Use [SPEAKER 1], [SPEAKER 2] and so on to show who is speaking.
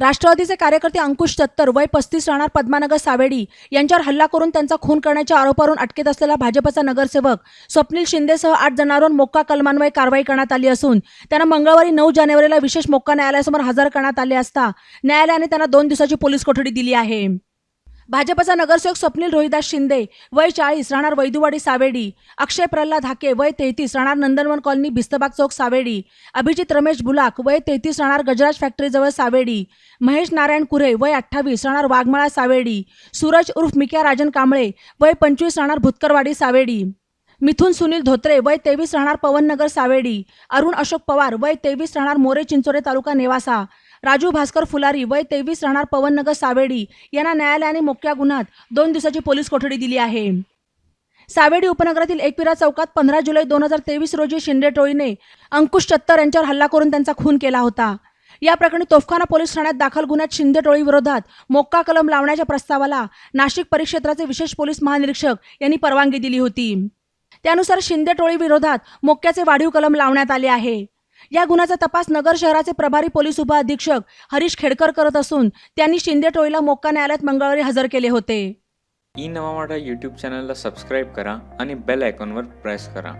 [SPEAKER 1] राष्ट्रवादीचे कार्यकर्ते अंकुश दत्तर वय पस्तीस राहणार पद्मानगर सावेडी यांच्यावर हल्ला करून त्यांचा खून करण्याच्या आरोपावरून अटकेत असलेला भाजपचा नगरसेवक स्वप्नील शिंदेसह आठ जणांवर मोक्का कलमान्वये कारवाई करण्यात आली असून त्यांना मंगळवारी नऊ जानेवारीला विशेष मोक्का न्यायालयासमोर हजर करण्यात आले असता न्यायालयाने त्यांना दोन दिवसाची पोलीस कोठडी दिली आहे. भाजपचा नगरसेवक स्वप्नील रोहिदास शिंदे वय चाळीस राहणार वैदुवाडी सावेडी अक्षय प्रल्हाद हाके वय तेहतीस राहणार नंदनवन कॉलनी भिस्तबाग चौक सावेडी अभिजित रमेश बुलाक वय तेहतीस राहणार गजराज फॅक्टरीजवळ सावेडी महेश नारायण कुरे वय अठ्ठावीस राहणार वाघमाळा सावेडी सूरज उर्फ मिक्या राजन कांबळे वय पंचवीस राहणार भुतकरवाडी सावेडी मिथुन सुनील धोत्रे वय तेवीस राहणार पवननगर सावेडी अरुण अशोक पवार वय तेवीस राहणार मोरे चिंचोरे तालुका नेवासा राजू भास्कर फुलारी वय तेवीस राहणार पवननगर सावेडी. यांना न्यायालयाने मोक्या गुन्ह्यात दोन दिवसाची पोलीस कोठडी दिली आहे. सावेडी उपनगरातील एकविरा चौकात पंधरा जुलै दोन हजार तेवीस रोजी शिंदे टोळीने अंकुश चत्तर यांच्यावर हल्ला करून त्यांचा खून केला होता. या प्रकरणी तोफखाना पोलीस ठाण्यात दाखल गुन्ह्यात शिंदे टोळी विरोधात मोक्का कलम लावण्याच्या प्रस्तावाला नाशिक परिक्षेत्राचे विशेष पोलीस महानिरीक्षक यांनी परवानगी दिली होती. त्यानुसार शिंदे टोळी विरोधात मोक्याचे वाढीव कलम लावण्यात आले आहे. या गुन्ह्याचा तपास नगर शहराचे प्रभारी पोलीस उपअधीक्षक हरीश खेडकर करत असून त्यांनी शिंदे टोळीला मोक्का न्यायालयात मंगळवारी हजर केले होते.
[SPEAKER 2] ई नवा माठा यूट्यूब चॅनलला सबस्क्राईब करा आणि बेल आयकॉनवर प्रेस करा.